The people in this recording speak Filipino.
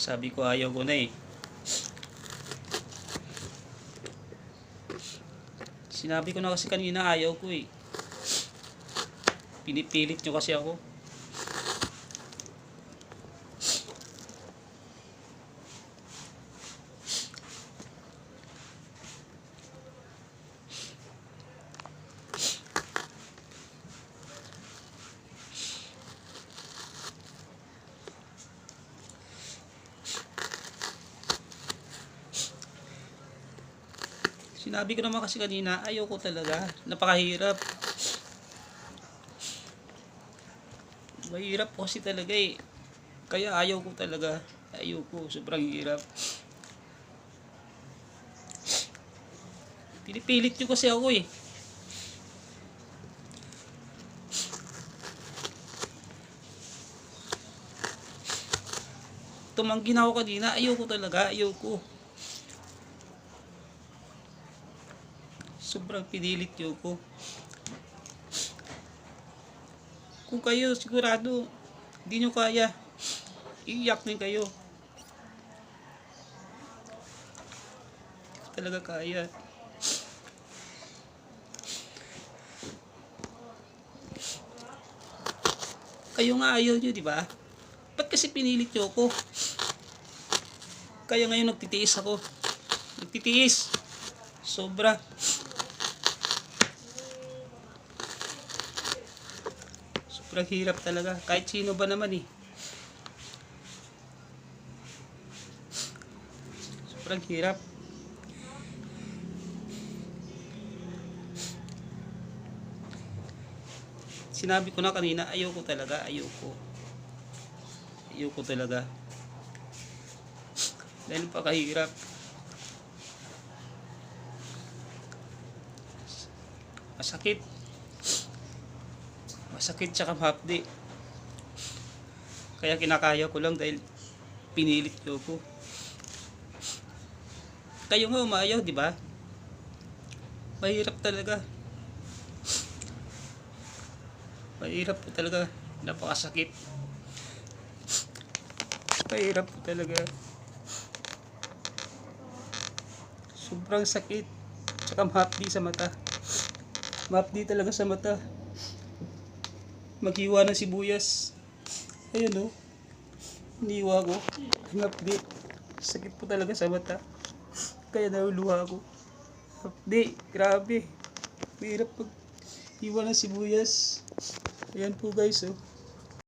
Sabi ko ayaw ko na eh. Sinabi ko na kasi kanina ayaw ko eh. Pinipilit nyo kasi ako. Sinabi ko naman kasi kanina, ayaw ko talaga. Napakahirap. Mahirap kasi talaga eh. Kaya ayaw ko talaga. Ayaw ko. Sobrang hirap. Pinipilit nyo kasi ako eh. Tumanggi na ako kanina. Ayaw ko talaga. Ayaw ko. Sobrang pinilit nyo ko. Kung kayo sigurado, hindi nyo kaya, iiyak din kayo. Talaga kaya. Kayo nga ayaw nyo, di ba? Ba't kasi pinilit nyo ko? Kaya ngayon nagtitiis ako. Nagtitiis. Sobra. Sobrang hirap talaga. Kahit sino ba naman eh. Sobrang hirap. Sinabi ko na kanina, ayoko talaga, ayoko. Ayoko talaga. Dahil pakahirap. Masakit. Masakit tsaka mahapdi. Kaya kinakaya ko lang dahil pinilit ko ko. Kayo nga umayaw, di ba? Mahirap talaga. Mahirap po talaga. Napakasakit. Mahirap po talaga. Sobrang sakit. Tsaka mahapdi sa mata. Mahapdi talaga sa mata maghiwa ng sibuyas. Ayun o. Oh. Iniwa ko. Update. Sakit po talaga sa mata. Kaya nahuluha ako. Update. Grabe. Mahirap pag hiwa ng sibuyas. Ayan po guys oh.